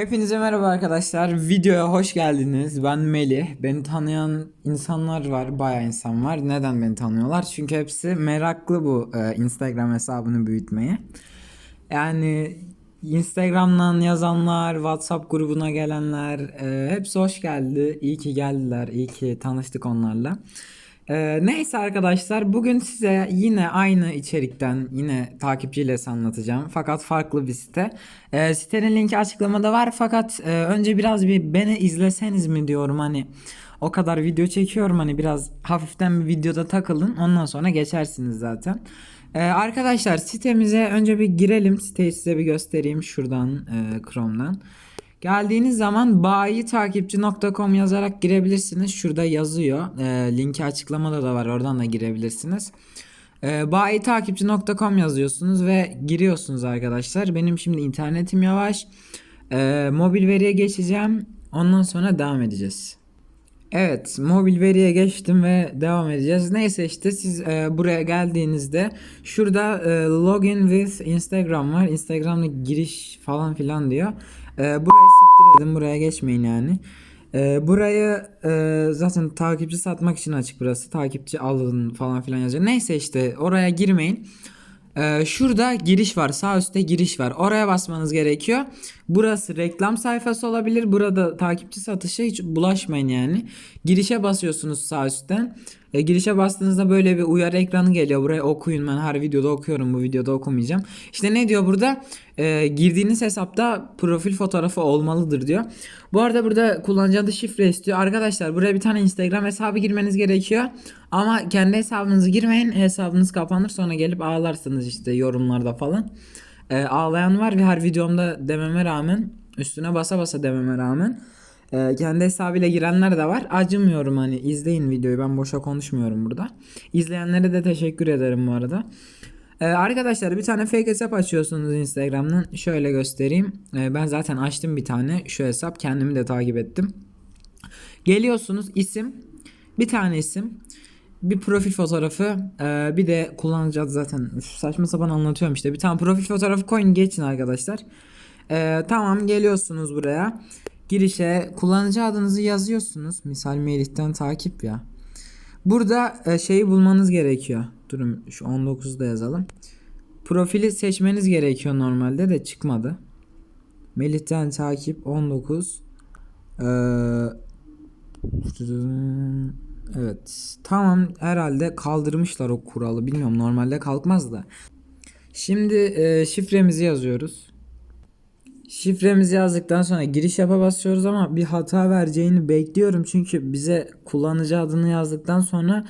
Hepinize merhaba arkadaşlar. Videoya hoş geldiniz. Ben Melih. Beni tanıyan insanlar var. Bayağı insan var. Neden beni tanıyorlar? Çünkü hepsi meraklı bu e, Instagram hesabını büyütmeye. Yani Instagram'dan yazanlar, WhatsApp grubuna gelenler e, hepsi hoş geldi. İyi ki geldiler. İyi ki tanıştık onlarla. Ee, neyse arkadaşlar bugün size yine aynı içerikten yine takipçiyle anlatacağım fakat farklı bir site. Ee, sitenin linki açıklamada var fakat e, önce biraz bir beni izleseniz mi diyorum hani o kadar video çekiyorum hani biraz hafiften bir videoda takılın ondan sonra geçersiniz zaten. Ee, arkadaşlar sitemize önce bir girelim siteyi size bir göstereyim şuradan e, Chrome'dan. Geldiğiniz zaman bayitakipçi.com yazarak girebilirsiniz. Şurada yazıyor. E, linki açıklamada da var. Oradan da girebilirsiniz. E, bayitakipçi.com yazıyorsunuz ve giriyorsunuz arkadaşlar. Benim şimdi internetim yavaş. E, mobil veriye geçeceğim. Ondan sonra devam edeceğiz. Evet, mobil veriye geçtim ve devam edeceğiz. Neyse işte siz e, buraya geldiğinizde şurada e, login with Instagram var. Instagram'da giriş falan filan diyor. E, burayı siktir buraya geçmeyin yani. E, burayı e, zaten takipçi satmak için açık burası. Takipçi alın falan filan yazıyor. Neyse işte oraya girmeyin. Ee, şurada giriş var. Sağ üstte giriş var. Oraya basmanız gerekiyor. Burası reklam sayfası olabilir. Burada takipçi satışı hiç bulaşmayın yani. Girişe basıyorsunuz sağ üstten. E, girişe bastığınızda böyle bir uyarı ekranı geliyor. Buraya okuyun. Ben her videoda okuyorum. Bu videoda okumayacağım. İşte ne diyor burada? E, girdiğiniz hesapta profil fotoğrafı olmalıdır diyor. Bu arada burada kullanıcı adı şifre istiyor. Arkadaşlar buraya bir tane Instagram hesabı girmeniz gerekiyor. Ama kendi hesabınızı girmeyin. Hesabınız kapanır sonra gelip ağlarsınız işte yorumlarda falan. E, ağlayan var ve her videomda dememe rağmen üstüne basa basa dememe rağmen e, kendi hesabıyla girenler de var. Acımıyorum hani izleyin videoyu ben boşa konuşmuyorum burada. İzleyenlere de teşekkür ederim bu arada. Ee, arkadaşlar bir tane fake hesap açıyorsunuz Instagram'dan. Şöyle göstereyim. Ee, ben zaten açtım bir tane şu hesap. Kendimi de takip ettim. Geliyorsunuz isim. Bir tane isim. Bir profil fotoğrafı. e, bir de kullanıcı adı zaten. Saçma sapan anlatıyorum işte. Bir tane profil fotoğrafı koyun geçin arkadaşlar. Ee, tamam geliyorsunuz buraya. Girişe kullanıcı adınızı yazıyorsunuz. Misal Melih'ten takip ya. Burada e, şeyi bulmanız gerekiyor. Durun şu 19'u da yazalım. Profili seçmeniz gerekiyor normalde de çıkmadı. Melih'ten takip 19. Ee, evet. Tamam herhalde kaldırmışlar o kuralı. Bilmiyorum normalde kalkmaz da. Şimdi e, şifremizi yazıyoruz. Şifremizi yazdıktan sonra giriş yapa basıyoruz ama bir hata vereceğini bekliyorum. Çünkü bize kullanıcı adını yazdıktan sonra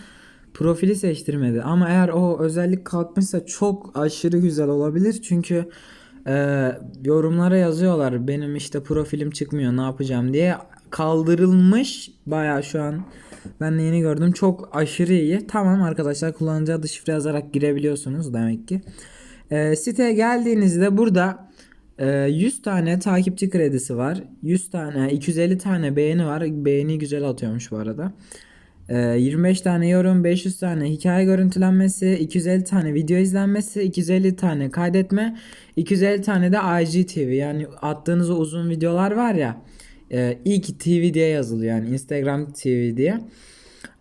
profili seçtirmedi. Ama eğer o özellik kalkmışsa çok aşırı güzel olabilir. Çünkü e, yorumlara yazıyorlar benim işte profilim çıkmıyor ne yapacağım diye. Kaldırılmış baya şu an ben de yeni gördüm. Çok aşırı iyi. Tamam arkadaşlar kullanıcı adı şifre yazarak girebiliyorsunuz demek ki. E, siteye geldiğinizde burada 100 tane takipçi kredisi var. 100 tane, 250 tane beğeni var. Beğeni güzel atıyormuş bu arada. Ee, 25 tane yorum, 500 tane hikaye görüntülenmesi, 250 tane video izlenmesi, 250 tane kaydetme, 250 tane de IGTV yani attığınız uzun videolar var ya. E, ilk TV diye yazılıyor yani Instagram TV diye.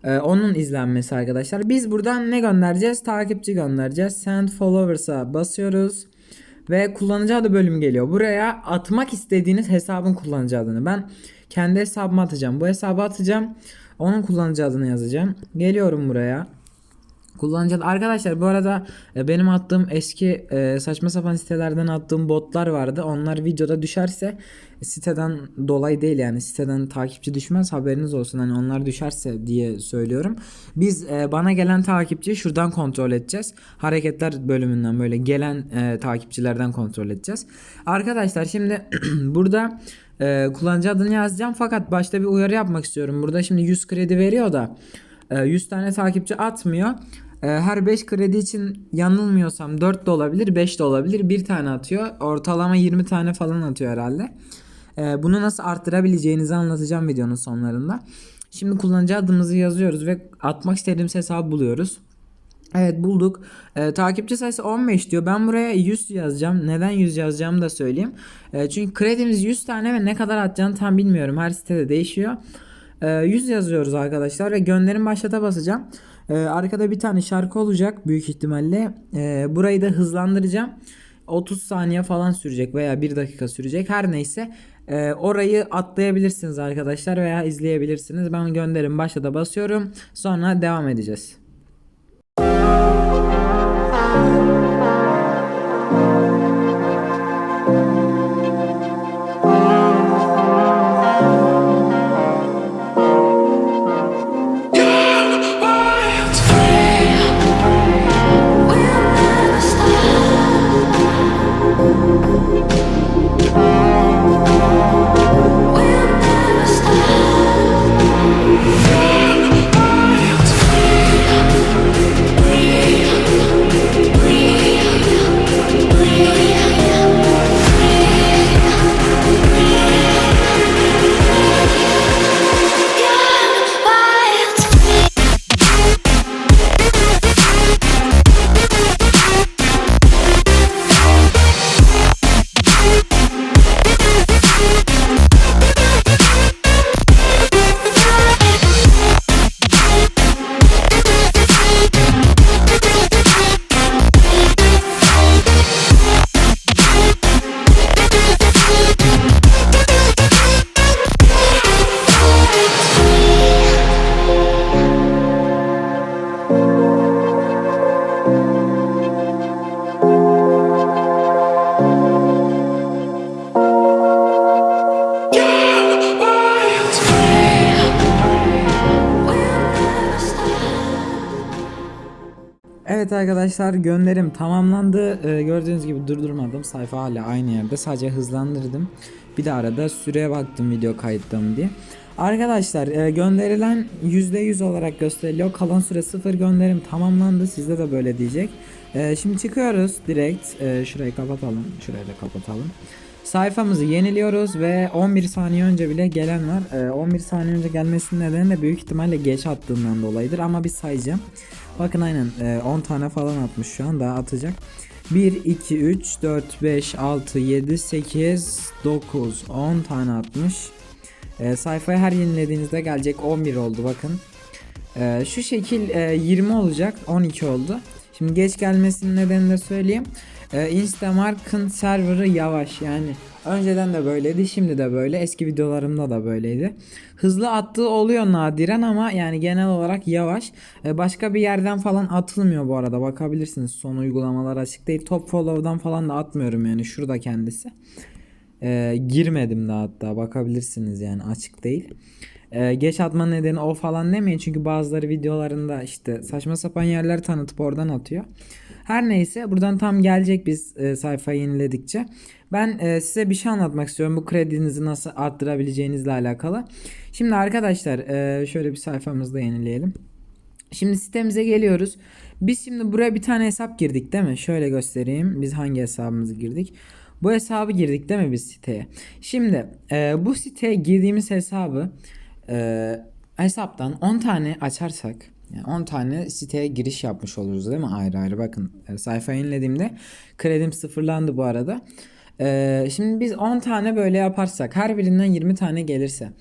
Ee, onun izlenmesi arkadaşlar. Biz buradan ne göndereceğiz? Takipçi göndereceğiz. Send followers'a basıyoruz. Ve kullanıcı adı bölüm geliyor. Buraya atmak istediğiniz hesabın kullanıcı adını. Ben kendi hesabıma atacağım. Bu hesabı atacağım. Onun kullanıcı adını yazacağım. Geliyorum buraya. Kullanıcı adı. Arkadaşlar bu arada e, benim attığım eski e, saçma sapan sitelerden attığım botlar vardı. Onlar videoda düşerse siteden dolayı değil yani siteden takipçi düşmez haberiniz olsun hani onlar düşerse diye söylüyorum. Biz e, bana gelen takipçi şuradan kontrol edeceğiz. Hareketler bölümünden böyle gelen e, takipçilerden kontrol edeceğiz. Arkadaşlar şimdi burada e, kullanıcı adını yazacağım fakat başta bir uyarı yapmak istiyorum. Burada şimdi 100 kredi veriyor da 100 tane takipçi atmıyor. Her 5 kredi için yanılmıyorsam 4 de olabilir 5 de olabilir. Bir tane atıyor. Ortalama 20 tane falan atıyor herhalde. Bunu nasıl arttırabileceğinizi anlatacağım videonun sonlarında. Şimdi kullanıcı adımızı yazıyoruz ve atmak istediğimiz hesabı buluyoruz. Evet bulduk. Ee, takipçi sayısı 15 diyor. Ben buraya 100 yazacağım. Neden 100 yazacağımı da söyleyeyim. Ee, çünkü kredimiz 100 tane ve ne kadar atacağını tam bilmiyorum. Her sitede değişiyor. Ee, 100 yazıyoruz arkadaşlar ve gönderim başlata basacağım. Ee, arkada bir tane şarkı olacak büyük ihtimalle. Ee, burayı da hızlandıracağım. 30 saniye falan sürecek veya 1 dakika sürecek. Her neyse e, orayı atlayabilirsiniz arkadaşlar veya izleyebilirsiniz. Ben gönderim başlata basıyorum. Sonra devam edeceğiz. Evet arkadaşlar gönderim tamamlandı. Ee, gördüğünüz gibi durdurmadım. Sayfa hala aynı yerde. Sadece hızlandırdım. Bir de arada süreye baktım video kayıtta mı diye. Arkadaşlar e, gönderilen %100 olarak gösteriliyor. Kalan süre 0 gönderim tamamlandı. Sizde de böyle diyecek. E, şimdi çıkıyoruz direkt. E, şurayı kapatalım. Şurayı da kapatalım. Sayfamızı yeniliyoruz ve 11 saniye önce bile gelen var. Ee, 11 saniye önce gelmesinin nedeni de büyük ihtimalle geç attığından dolayıdır ama bir sayacağım. Bakın aynen e, 10 tane falan atmış şu an daha atacak. 1, 2, 3, 4, 5, 6, 7, 8, 9, 10 tane atmış. E, sayfayı her yenilediğinizde gelecek 11 oldu bakın. E, şu şekil e, 20 olacak 12 oldu. Şimdi geç gelmesinin nedenini de söyleyeyim. Ee, Instamark'ın serverı yavaş yani önceden de böyleydi şimdi de böyle eski videolarımda da böyleydi. Hızlı attığı oluyor nadiren ama yani genel olarak yavaş. Ee, başka bir yerden falan atılmıyor bu arada bakabilirsiniz son uygulamalar açık değil. Top follow'dan falan da atmıyorum yani şurada kendisi. Ee, girmedim de hatta bakabilirsiniz yani açık değil. Ee, geç atma nedeni o falan demeyin çünkü bazıları videolarında işte saçma sapan yerler tanıtıp oradan atıyor. Her neyse buradan tam gelecek biz e, sayfayı yeniledikçe. Ben e, size bir şey anlatmak istiyorum bu kredinizi nasıl arttırabileceğinizle alakalı. Şimdi arkadaşlar e, şöyle bir sayfamızda yenileyelim. Şimdi sitemize geliyoruz. Biz şimdi buraya bir tane hesap girdik değil mi? Şöyle göstereyim. Biz hangi hesabımızı girdik? Bu hesabı girdik değil mi biz siteye? Şimdi e, bu siteye girdiğimiz hesabı e, hesaptan 10 tane açarsak yani 10 tane siteye giriş yapmış oluruz değil mi? Ayrı ayrı bakın e, sayfa yenilediğimde kredim sıfırlandı bu arada. E, şimdi biz 10 tane böyle yaparsak her birinden 20 tane gelirse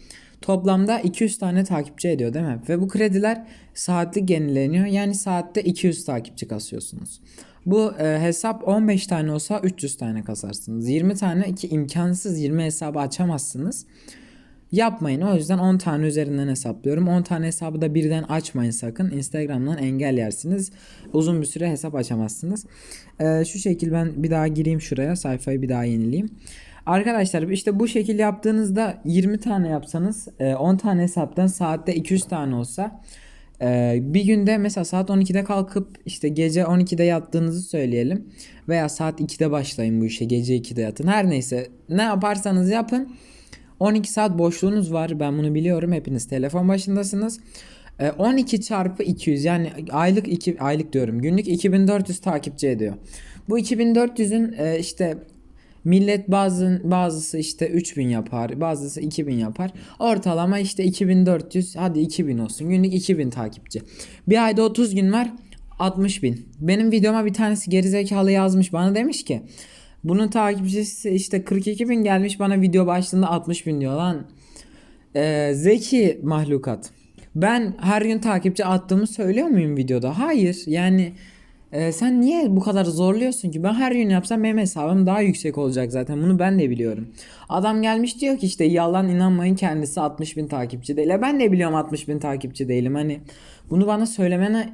toplamda 200 tane takipçi ediyor değil mi? Ve bu krediler saatlik yenileniyor. Yani saatte 200 takipçi kasıyorsunuz. Bu e, hesap 15 tane olsa 300 tane kasarsınız. 20 tane ki imkansız 20 hesabı açamazsınız. Yapmayın. O yüzden 10 tane üzerinden hesaplıyorum. 10 tane hesabı da birden açmayın sakın. Instagram'dan engel yersiniz. Uzun bir süre hesap açamazsınız. Ee, şu şekil ben bir daha gireyim şuraya. Sayfayı bir daha yenileyim. Arkadaşlar işte bu şekil yaptığınızda 20 tane yapsanız 10 tane hesaptan saatte 200 tane olsa ee, bir günde mesela saat 12'de kalkıp işte gece 12'de yattığınızı söyleyelim. Veya saat 2'de başlayın bu işe gece 2'de yatın. Her neyse ne yaparsanız yapın. 12 saat boşluğunuz var. Ben bunu biliyorum. Hepiniz telefon başındasınız. 12 çarpı 200 yani aylık 2 aylık diyorum. Günlük 2400 takipçi ediyor. Bu 2400'ün e, işte millet bazı bazısı işte 3000 yapar, bazısı 2000 yapar. Ortalama işte 2400 hadi 2000 olsun. Günlük 2000 takipçi. Bir ayda 30 gün var. 60 bin. Benim videoma bir tanesi gerizekalı yazmış bana demiş ki bunun takipçisi işte 42 bin gelmiş bana video başlığında 60 bin diyor lan. Ee, zeki mahlukat. Ben her gün takipçi attığımı söylüyor muyum videoda? Hayır. Yani e, sen niye bu kadar zorluyorsun ki? Ben her gün yapsam benim hesabım daha yüksek olacak zaten. Bunu ben de biliyorum. Adam gelmiş diyor ki işte yalan inanmayın kendisi 60 bin takipçi değil. E ben de biliyorum 60 bin takipçi değilim. Hani bunu bana söylemene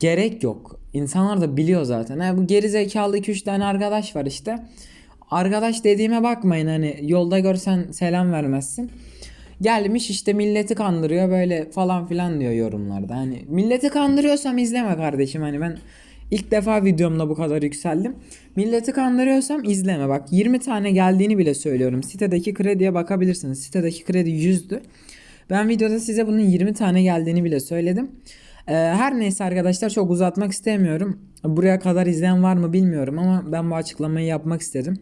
gerek yok. İnsanlar da biliyor zaten. Ha, bu geri zekalı 2-3 tane arkadaş var işte. Arkadaş dediğime bakmayın hani yolda görsen selam vermezsin. Gelmiş işte milleti kandırıyor böyle falan filan diyor yorumlarda. Hani milleti kandırıyorsam izleme kardeşim hani ben ilk defa videomda bu kadar yükseldim. Milleti kandırıyorsam izleme bak 20 tane geldiğini bile söylüyorum. Sitedeki krediye bakabilirsiniz. Sitedeki kredi 100'dü. Ben videoda size bunun 20 tane geldiğini bile söyledim. Ee, her neyse arkadaşlar çok uzatmak istemiyorum. Buraya kadar izleyen var mı bilmiyorum ama ben bu açıklamayı yapmak istedim.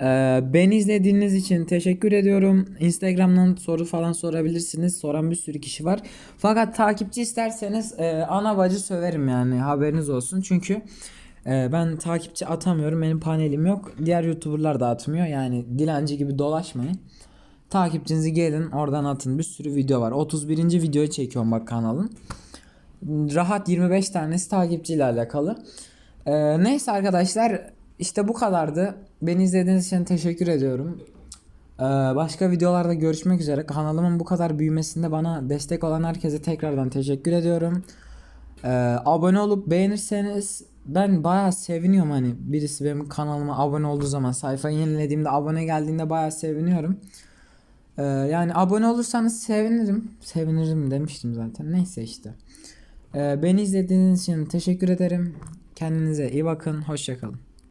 Ee, beni izlediğiniz için teşekkür ediyorum. Instagram'dan soru falan sorabilirsiniz. Soran bir sürü kişi var. Fakat takipçi isterseniz e, ana bacı söverim yani haberiniz olsun. Çünkü e, ben takipçi atamıyorum. Benim panelim yok. Diğer YouTuber'lar da atmıyor. Yani dilenci gibi dolaşmayın. Takipçinizi gelin oradan atın. Bir sürü video var. 31. videoyu çekiyorum bak kanalın. Rahat 25 tanesi takipçiyle alakalı. Ee, neyse arkadaşlar işte bu kadardı. Beni izlediğiniz için teşekkür ediyorum. Ee, başka videolarda görüşmek üzere. Kanalımın bu kadar büyümesinde bana destek olan herkese tekrardan teşekkür ediyorum. Ee, abone olup beğenirseniz ben bayağı seviniyorum hani birisi benim kanalıma abone olduğu zaman sayfayı yenilediğimde abone geldiğinde bayağı seviniyorum. Ee, yani abone olursanız sevinirim. Sevinirim demiştim zaten. Neyse işte. Ee, beni izlediğiniz için teşekkür ederim. Kendinize iyi bakın. Hoşçakalın.